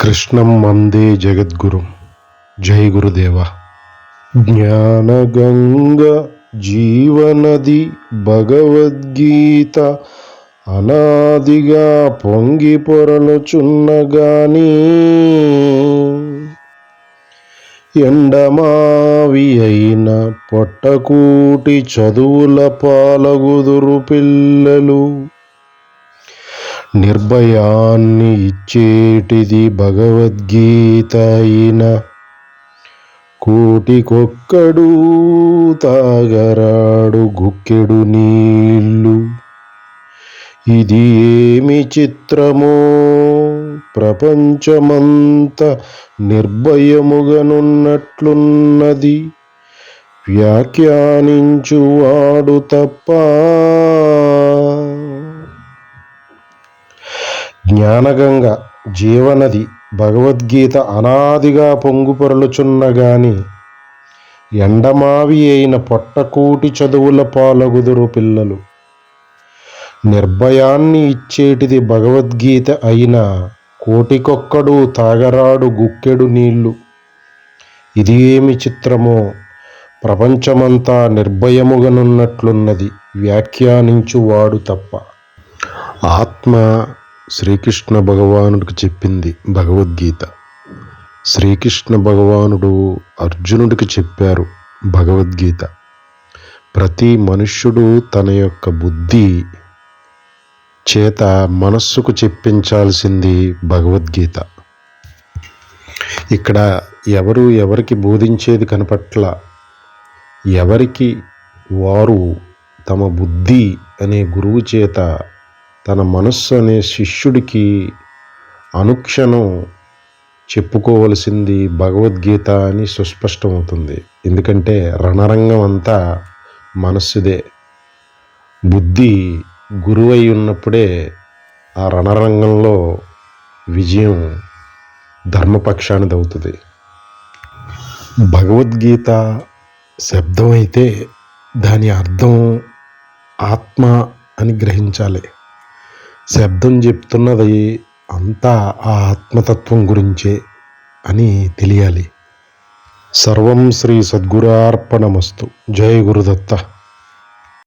కృష్ణం వందే జగద్గురు. జై గురుదేవ. జ్ఞానగంగ జీవనది భగవద్గీత అనాదిగా పొంగి పొరలుచున్నగాని ఎండమావి అయిన పొట్టకూటి చదువుల పాలగుదురు పిల్లలు నిర్భయాన్ని ఇచ్చేటిది భగవద్గీత అయిన కోటికొక్కడు తాగరాడు గుక్కెడు నీళ్ళు. ఇది ఏమి చిత్రమో? ప్రపంచమంత నిర్భయముగనున్నట్లున్నది. వ్యాఖ్యానించువాడు తప్ప జ్ఞానగంగ జీవనది భగవద్గీత అనాదిగా పొంగుపొరలుచున్నగాని ఎండమావి అయిన పొట్టకూటి చదువుల పాలగుదురు పిల్లలు. నిర్భయాన్ని ఇచ్చేటిది భగవద్గీత అయిన కోటికొక్కడు తాగరాడు గుక్కెడు నీళ్ళు. ఇది ఏమి చిత్రమో? ప్రపంచమంతా నిర్భయముగనున్నట్లున్నది వ్యాఖ్యానించువాడు తప్ప. ఆత్మ శ్రీకృష్ణ భగవానుడికి చెప్పింది భగవద్గీత. శ్రీకృష్ణ భగవానుడు అర్జునుడికి చెప్పారు భగవద్గీత. ప్రతి మనుష్యుడు తన యొక్క బుద్ధి చేత మనస్సుకు చెప్పించాల్సింది భగవద్గీత. ఇక్కడ ఎవరు ఎవరికి బోధించేది కనపట్ల ఎవరికి వారు తమ బుద్ధి అనే గురువు చేత తన మనస్సు అనే శిష్యుడికి అనుక్షణం చెప్పుకోవలసింది భగవద్గీత అని సుస్పష్టమవుతుంది. ఎందుకంటే రణరంగం అంతా మనస్సుదే. బుద్ధి గురువై ఉన్నప్పుడే ఆ రణరంగంలో విజయం ధర్మపక్షానిది అవుతుంది భగవద్గీత శబ్దం అయితే దాని అర్థం ఆత్మ అని గ్రహించాలి. శబ్దం చెప్తున్నది అంతా ఆ ఆత్మతత్వం గురించే అని తెలియాలి. సర్వం శ్రీ సద్గురార్పణమస్తు. జయ గురుదత్త.